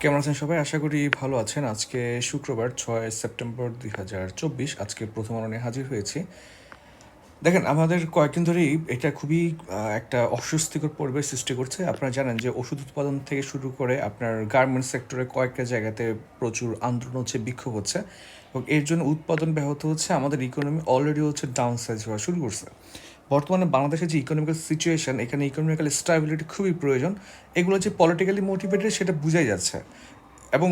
কেমন আছেন সবাই? আশা করি ভালো আছেন। আজকে শুক্রবার, ছয় সেপ্টেম্বর দুই হাজার চব্বিশ। আজকে প্রথম আলোনে হাজির হয়েছি। দেখেন, আমাদের কয়েকদিন ধরেই এটা খুবই একটা অস্বস্তিকর পরিবেশ সৃষ্টি করছে। আপনারা জানেন যে ওষুধ উৎপাদন থেকে শুরু করে আপনার গার্মেন্টস সেক্টরে কয়েকটা জায়গাতে প্রচুর আন্দোলন হচ্ছে, বিক্ষোভ হচ্ছে। এবং এর জন্য উৎপাদন ব্যাহত হচ্ছে। আমাদের ইকোনমি অলরেডি হচ্ছে ডাউন সাইজ হওয়া শুরু করছে। বর্তমানে বাংলাদেশের যে ইকোনমিক্যাল সিচুয়েশন এখানে ইকোনমিক্যাল স্টেবিলিটি খুবই প্রয়োজন। এগুলো যে পলিটিক্যালি মোটিভেটেড সেটা বোঝাই যাচ্ছে। এবং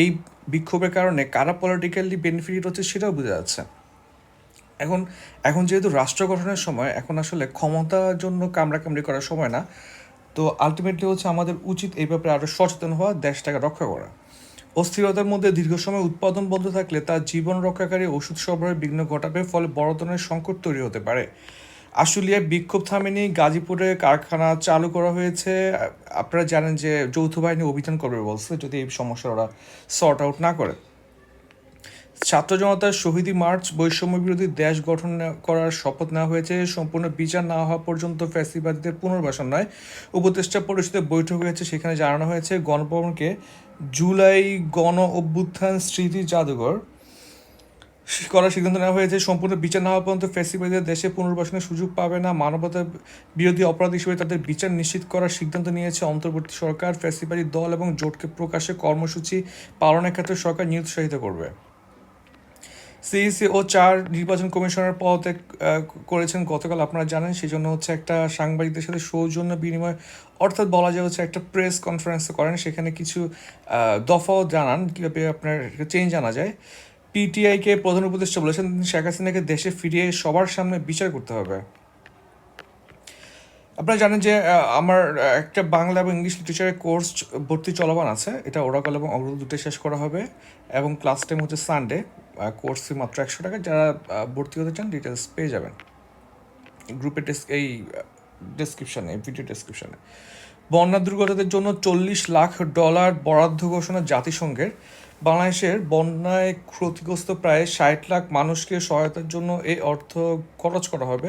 এই বিক্ষোভের কারণে কারা পলিটিক্যালি বেনিফিট হচ্ছে, সেটাও বোঝা যাচ্ছে। এখন এখন যেহেতু রাষ্ট্র গঠনের সময়, এখন আসলে ক্ষমতার জন্য কামড়াকামড়ি করার সময় না, তো আলটিমেটলি হচ্ছে আমাদের উচিত এই ব্যাপারে আরও সচেতন হওয়া, দেশটাকে রক্ষা করা। অস্থিরতার মধ্যে দীর্ঘ সময় উৎপাদন বন্ধ থাকলে তার জীবন রক্ষাকারী ওষুধ সরবরাহে বিঘ্ন ঘটাবে, ফলে বড় ধরনের সংকট তৈরি হতে পারে। আশুলিয়ায় বিক্ষোভ থামেনি। গাজীপুরে কারখানা চালু করা হয়েছে। আপনারা জানেন যে যৌথ বাহিনী অভিযান করবে বলছে, যদি এই সমস্যা ওরা সর্ট আউট না করে। ছাত্র জনতার শহীদি মার্চ, বৈষম্য বিরোধী দেশ গঠন করার শপথ নেওয়া হয়েছে। সম্পূর্ণ বিচার না হওয়া পর্যন্ত ফ্যাসিবাদীদের পুনর্বাসন নয়। উপদেষ্টা পরিষদের বৈঠক হয়েছে, সেখানে জানানো হয়েছে গণভবনকে জুলাই গণ অভ্যুত্থান স্মৃতি জাদুঘর। করার সিদ্ধান্ত নেওয়া হয়েছে। সম্পূর্ণ বিচার না হওয়া পর্যন্ত ফ্যাসিবাদীদের দেশে পুনর্বাসনের সুযোগ পাবে না। মানবতা বিরোধী অপরাধ হিসেবে তাদের বিচার নিশ্চিত করার সিদ্ধান্ত নিয়েছে অন্তর্বর্তী সরকার। ফ্যাসিবাদী দল এবং জোটকে প্রকাশে কর্মসূচি পালনের ক্ষেত্রে সরকার নিরুৎসাহিত করবে। সিইসি ও চার নির্বাচন কমিশনার পদত্যাগ করেছেন গতকাল, আপনারা জানেন। সেই জন্য হচ্ছে একটা সাংবাদিকদের সাথে সৌজন্য বিনিময়, অর্থাৎ বলা যায় হচ্ছে একটা প্রেস কনফারেন্স করেন। সেখানে কিছু দফাও জানান। কীভাবে আপনার, চেঞ্জ আনা যায়। পিটিআইকে প্রধান উপদেষ্টা বলেছেন, শেখ হাসিনাকে দেশে ফিরিয়ে সবার সামনে বিচার করতে হবে। আপনারা জানেন যে আমার একটা বাংলা এবং ইংলিশ লিটারেচারের কোর্স ভর্তি চলমান আছে। এটা ওরাকল এবং অগ্রদূত দুটো শেষ করা হবে। এবং ক্লাস টাইম হচ্ছে সানডে কোর্স ফি মাত্র একশো টাকা। যারা ভর্তি হতে চান ডিটেলস পেয়ে যাবেন। গ্রুপের ডেস এই ডেসক্রিপশনে ভিডিও ডেসক্রিপশনে বন্যা দুর্গতদের জন্য চল্লিশ লাখ ডলার বরাদ্দ ঘোষণা জাতিসংঘের। বাংলাদেশের বন্যায় ক্ষতিগ্রস্ত প্রায় ষাট লাখ মানুষকে সহায়তার জন্য এই অর্থ খরচ করা হবে।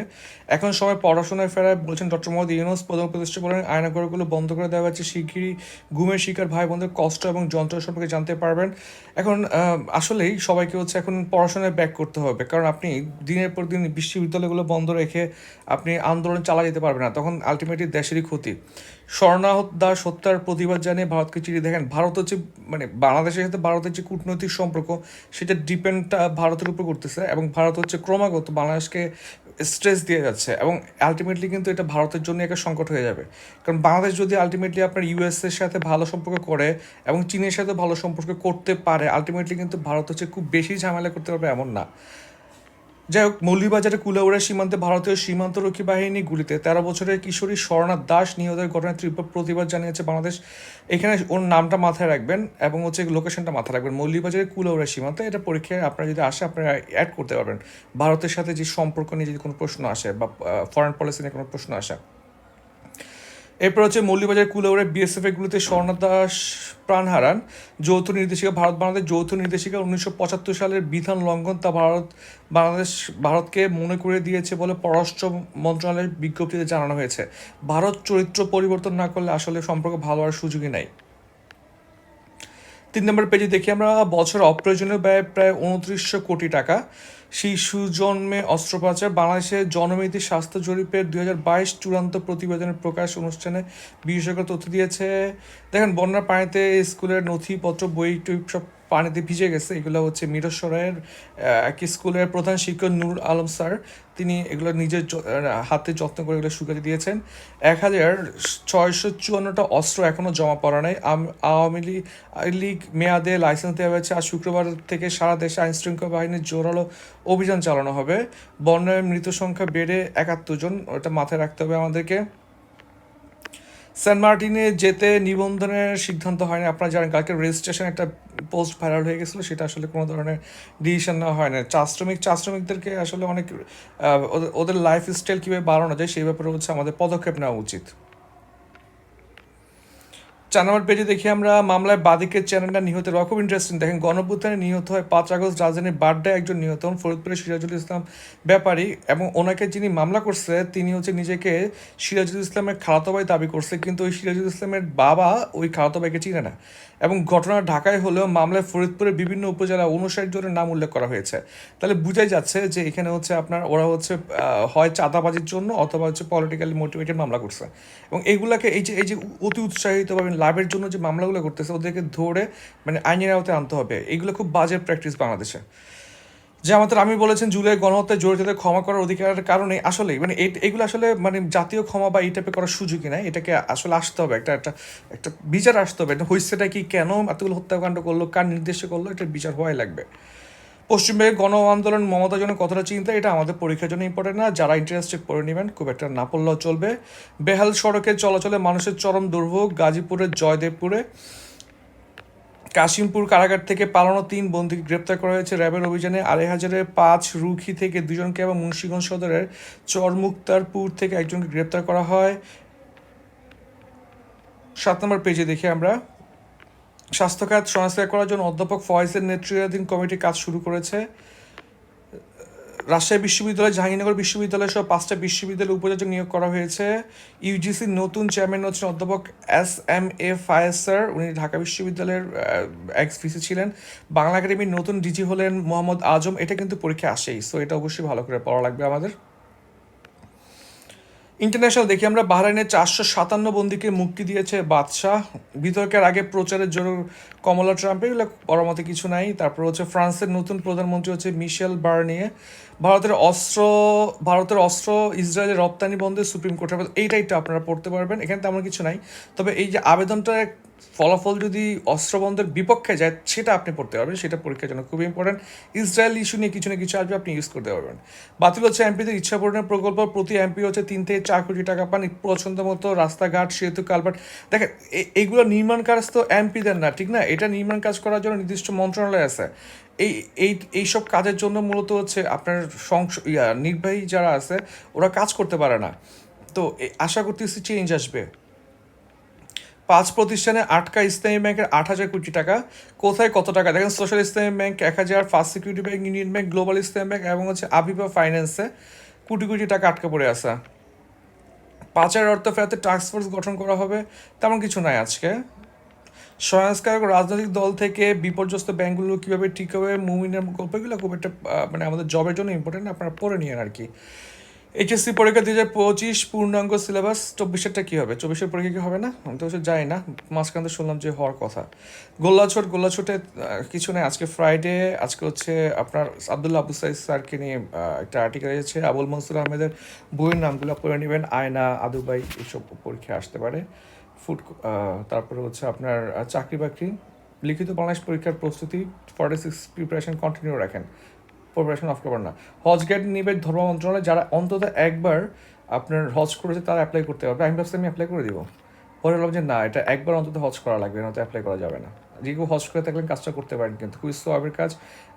এখন সবাই পড়াশোনায় ফেরায় বলছেন ডক্টর মোহাম্মদ ইউনুস। প্রধান প্রতিষ্ঠা বলেন, আয়নাঘরগুলো বন্ধ করে দেওয়া হচ্ছে শিগগিরই ঘুমের শিকার ভাই বোনদের কষ্ট এবং যন্ত্র সম্পর্কে জানতে পারবেন। এখন আসলেই সবাইকে হচ্ছে এখন পড়াশোনায় ব্যাক করতে হবে। কারণ আপনি দিনের পর দিন বিশ্ববিদ্যালয়গুলো বন্ধ রেখে আপনি আন্দোলন চালা যেতে পারবেন না। তখন আলটিমেটলি দেশেরই ক্ষতি। স্বর্ণা দাস হত্যার প্রতিবাদ জানিয়ে ভারতকে চিঠি দেখেন। ভারত হচ্ছে মানে বাংলাদেশের সাথে ভারতের যে কূটনৈতিক সম্পর্ক, সেটা ডিপেন্ডটা ভারতের উপর করতেছে এবং ভারত হচ্ছে ক্রমাগত বাংলাদেশকে স্ট্রেস দিয়ে যাচ্ছে এবং আলটিমেটলি কিন্তু এটা ভারতের জন্য একটা সংকট হয়ে যাবে। কারণ বাংলাদেশ যদি আলটিমেটলি আপনার ইউএস এর সাথে ভালো সম্পর্ক করে এবং চীনের সাথে ভালো সম্পর্ক করতে পারে আলটিমেটলি কিন্তু ভারত হচ্ছে খুব বেশি ঝামেলা করতে পারবে এমন না। যাই হোক, মৌলভীবাজারে কুলাউড়া সীমান্তে ভারতীয় সীমান্তরক্ষী বাহিনী গুলিতে তেরো বছরের কিশোরী স্বর্ণা দাস নিহতের ঘটনায় তীব্র প্রতিবাদ জানিয়েছে বাংলাদেশ। এখানে ওর নামটা মাথায় রাখবেন এবং হচ্ছে লোকেশনটা মাথায় রাখবেন। মৌলভীবাজারের কুলাউড়া সীমান্তে। এটা পরীক্ষায় আপনারা যদি আসে, আপনারা অ্যাড করতে পারবেন। ভারতের সাথে যে সম্পর্ক নিয়ে যদি কোনো প্রশ্ন আসে বা ফরেন পলিসি নিয়ে কোনো প্রশ্ন আসে। এরপর হচ্ছে মৌলভীবাজার, কুলাউড়ে বিএসএফ এগুলোতে দাস প্রাণ হারান। যৌথ নির্দেশিকা, ভারত বাংলাদেশ যৌথ নির্দেশিকা উনিশশো পঁচাত্তর সালের বিধান লঙ্ঘন তা ভারত, বাংলাদেশ, ভারতকে মনে করে দিয়েছে বলে পররাষ্ট্র মন্ত্রণালয়ের বিজ্ঞপ্তিতে জানানো হয়েছে। ভারত চরিত্র পরিবর্তন না করলে আসলে সম্পর্ক ভালো হওয়ার সুযোগই নাই। তিন নম্বর পেজে দেখি আমরা, বছর অপ্রয়োজনীয় ব্যয় প্রায় উনত্রিশশো কোটি টাকা। শিশু জন্মে অস্ত্রোপচার বাংলাদেশের জনমিতি স্বাস্থ্য জরিপের দুই হাজার বাইশ চূড়ান্ত প্রতিবেদনের প্রকাশ অনুষ্ঠানে বিশেষজ্ঞ তথ্য দিয়েছে। দেখেন, বন্যার পানিতে স্কুলের নথিপত্র, বই টই সব পানিতে ভিজে গেছে। এগুলো হচ্ছে মিরসরাইয়ের আহ, এক স্কুলের প্রধান শিক্ষক নূর আলম স্যার। তিনি এগুলো নিজের হাতে যত্ন করে এগুলো শুকাতে দিয়েছেন। এক হাজার ছয়শো চুয়ান্নটা অস্ত্র এখনও জমা পড়া নাই। আওয়ামী লীগ লীগ মেয়াদে লাইসেন্স দেওয়া হয়েছে। আর শুক্রবার থেকে সারা দেশে আইন শৃঙ্খলা বাহিনীর জোরালো অভিযান চালানো হবে। বন্যায় মৃত সংখ্যা বেড়ে একাত্তর জন। ওটা মাথায় রাখতে হবে আমাদেরকে। সেন্ট মার্টিনে যেতে নিবন্ধনের সিদ্ধান্ত হয়নি। আপনারা জানেন, কালকে রেজিস্ট্রেশন একটা পোস্ট ভাইরাল হয়ে গেছিল, সেটা আসলে কোনো ধরনের ডিসিশন নেওয়া হয় না চা শ্রমিক চা শ্রমিকদেরকে আসলে অনেক ওদের লাইফ স্টাইল কীভাবে বাড়ানো যায়, সেই ব্যাপারে হচ্ছে আমাদের পদক্ষেপ নেওয়া উচিত। চার নম্বর পেজে দেখি আমরা মামলায় বাদিকের চ্যানেলটা নিহত খুব ইন্টারেস্টিং দেখেন, গণভ্যুত্থানে নিহত হয় পাঁচ আগস্ট রাজধানীর বাড্ডায় একজন নিহত হন ফরিদপুরের সিরাজুল ইসলাম ব্যাপারী এবং ওনাকে যিনি মামলা করছে, তিনি হচ্ছে নিজেকে সিরাজুল ইসলামের খালাতো দাবি করছে, কিন্তু ওই সিরাজুল ইসলামের বাবা ওই খালাতো ভাইকে চিনে না। এবং ঘটনা ঢাকায় হলেও মামলায় ফরিদপুরের বিভিন্ন উপজেলা উনষাট জনের নাম উল্লেখ করা হয়েছে। তাহলে বুঝাই যাচ্ছে যে এখানে হচ্ছে আপনার, ওরা হচ্ছে হয় চাঁদাবাজির জন্য অথবা হচ্ছে পলিটিক্যালি মোটিভেটেড মামলা করছে। এবং এইগুলাকে, এই যে এই যে অতি উৎসাহিতভাবে লাভের জন্য যে মামলাগুলো করতেছে, ওদেরকে ধরে মানে আইনের আওতায় আনতে হবে। এইগুলো খুব বাজে প্র্যাকটিস বাংলাদেশে। যে আমাদের আমি বলেছেন, জুলাই গণহত্যায় জড়িতদের ক্ষমা করার অধিকারের কারণে আসলে মানে এগুলো আসলে মানে জাতীয় ক্ষমা বা এই টাইপের করার সুযোগই নাই। এটাকে আসলে আসতে হবে, একটা একটা একটা বিচার আসতে হবে। এটা হয়েছেটা কি, কেন এতগুলো হত্যাকাণ্ড করল, কার নির্দেশে করল, এটার বিচার হওয়াই লাগবে। পশ্চিমবঙ্গের গণ আন্দোলন মমতার জন্য কতটা চিন্তা, এটা আমাদের পরীক্ষার জন্য ইম্পর্টেন্ট না। যারা ইন্টারেস্টেড পড়ে নেবেন, খুব একটা না পড়লেও চলবে। বেহাল সড়কে চলাচলে মানুষের চরম দুর্ভোগ গাজীপুরের জয়দেবপুরে, কাশিমপুর কারাগার থেকে পালানো তিন বন্দীকে গ্রেপ্তার করা হয়েছে র্যাবের অভিযানে। আড়াই হাজারের পাঁচ রুখি থেকে দুজনকে এবং মুন্সীগঞ্জ সদরের চরমুক্তারপুর থেকে একজনকে গ্রেপ্তার করা হয়। সাত নম্বর পেজে দেখি আমরা। স্বাস্থ্যখাত সংস্কার করার জন্য অধ্যাপক ফয়েজের নেতৃত্বাধীন কমিটি কাজ শুরু করেছে। রাজশাহী বিশ্ববিদ্যালয়, জাহাঙ্গীরনগর বিশ্ববিদ্যালয় সহ পাঁচটা বিশ্ববিদ্যালয়ে উপযোজক নিয়োগ করা হয়েছে। ইউজিসির নতুন চেয়ারম্যান হচ্ছেন অধ্যাপক S M A Fayez sir. উনি ঢাকা বিশ্ববিদ্যালয়ের এক্স ভিসি ছিলেন। বাংলা একাডেমির নতুন ডিজি হলেন মোহাম্মদ আজম। এটা কিন্তু পরীক্ষা আসেই সো এটা অবশ্যই ভালো করে পড়া লাগবে আমাদের। ইন্টারন্যাশনাল দেখি আমরা বাহরাইনের চারশো সাতান্ন বন্দীকে মুক্তি দিয়েছে বাদশাহ। বিতর্কের আগে প্রচারের জন্য কমলা ট্রাম্পে, এগুলো বড় মতে কিছু নাই। তারপর হচ্ছে ফ্রান্সের নতুন প্রধানমন্ত্রী হচ্ছে মিশেল বার্নিয়ে। ভারতের অস্ত্র ভারতের অস্ত্র, ইসরায়েলের রপ্তানি বন্ধে সুপ্রিম কোর্টের এইটাই তো আপনারা পড়তে পারবেন। এখানে তেমন কিছু নাই। তবে এই যে আবেদনটার ফলাফল যদি অস্ত্র বন্ধের বিপক্ষে যায়, সেটা আপনি পড়তে পারবেন, সেটা পরীক্ষার জন্য খুবই ইম্পর্টেন্ট ইসরায়েল ইস্যু নিয়ে কিছু না কিছু আসবে, আপনি ইউজ করতে পারবেন। বাতিল হচ্ছে এমপিদের ইচ্ছা পূরণের প্রকল্প, প্রতি এমপি হচ্ছে তিন থেকে চার কোটি টাকা পান পছন্দ মতো রাস্তাঘাট, সেতু, কালভার্ট। দেখেন এইগুলো নির্মাণ কাজ তো এমপিদের না, ঠিক না? এটা নির্মাণ কাজ করার জন্য নির্দিষ্ট মন্ত্রণালয় আছে। এই এই, এইসব কাজের জন্য মূলত হচ্ছে আপনার সংস নির্বাহী যারা আছে, ওরা কাজ করতে পারে না। তো আশা করতেছি চেঞ্জ আসবে। পাঁচ প্রতিষ্ঠানে আটকা ইসলামী ব্যাংকের আট হাজার কোটি টাকা। কোথায় কত টাকা? দেখেন সোশ্যাল ইসলামী ব্যাংক এক হাজার first security bank union bank global Islami bank এবং হচ্ছে আবিবা ফাইন্যান্সে কোটি কোটি টাকা আটকে পড়ে আসা পাচার অর্থ ফেরাতে ফোর্স গঠন করা হবে, তেমন কিছু নাই আজকে। সংস্কারক রাজনৈতিক দল থেকে বিপর্যস্ত ব্যাংকগুলো কীভাবে ঠিক হবে, মুমিনের গল্প এগুলো খুব একটা মানে আমাদের জবের জন্য ইম্পর্টেন্ট আপনারা পড়ে নিন আর কি। এইচএসসি পরীক্ষা দুই হাজার পঁচিশ পূর্ণাঙ্গ সিলেবাস চব্বিশেরটা কী হবে? চব্বিশের পরীক্ষা কি হবে না? আমি তো যাই না। মাঝখান থেকে শুনলাম যে হওয়ার কথা। গোল্লাছট গোল্লাছটে কিছু নেই। আজকে ফ্রাইডে আজকে হচ্ছে আপনার আবদুল্লাহ আবু সাইদ স্যারকে নিয়ে একটা আর্টিকেল এসেছে। আবুল মনসুর আহমেদের বইয়ের নামগুলো পড়ে নেবেন। আয়না আদুবাই এইসব পরীক্ষা আসতে পারে। ফুড তারপরে হচ্ছে আপনার চাকরি বাকরি লিখিত বাংলাদেশ পরীক্ষার প্রস্তুতি ফর্টি সিক্স প্রিপারেশন কন্টিনিউ রাখেন। প্রিপারেশন অফ করবেন না। হজ গাইড নিবে ধর্ম মন্ত্রণালয়, যারা অন্তত একবার আপনার হজ করেছে তারা অ্যাপ্লাই করতে পারবে। আমি ভাবছি আমি অ্যাপ্লাই করে দিব। পরে বললাম যে না, এটা একবার অন্তত হজ করা লাগবে না তো অ্যাপ্লাই করা যাবে না। যে কেউ হজ করে থাকলেন কাজটা করতে পারেন কিন্তু খুবই সোয়াবের কাজ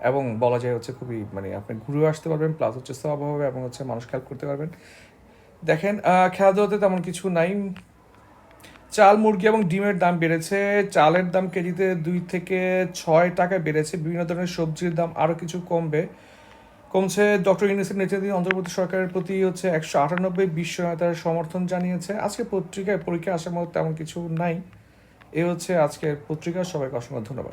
এবং বলা যায় হচ্ছে খুবই মানে আপনি ঘুরেও আসতে পারবেন প্লাস হচ্ছে সোয়াব হবে এবং হচ্ছে মানুষ খেয়াল করতে পারবেন। দেখেন খেলাধুলাতে তেমন কিছু নাই। চাল, মুরগি এবং ডিমের দাম বেড়েছে। চালের দাম কেজিতে দুই থেকে ছয় টাকা বেড়েছে। বিভিন্ন ধরনের সবজির দাম আরও কিছু কমবে। কমছে। ডক্টর ইউনিসেফ নেতৃত্বাধীন অন্তর্বর্তী সরকারের প্রতি হচ্ছে একশো আটানব্বই বিশ্ব নেতার সমর্থন জানিয়েছে। আজকে পত্রিকায় পরীক্ষা আসার মতো তেমন কিছু নাই। এ হচ্ছে আজকের পত্রিকা। সবাইকে অসংখ্য ধন্যবাদ।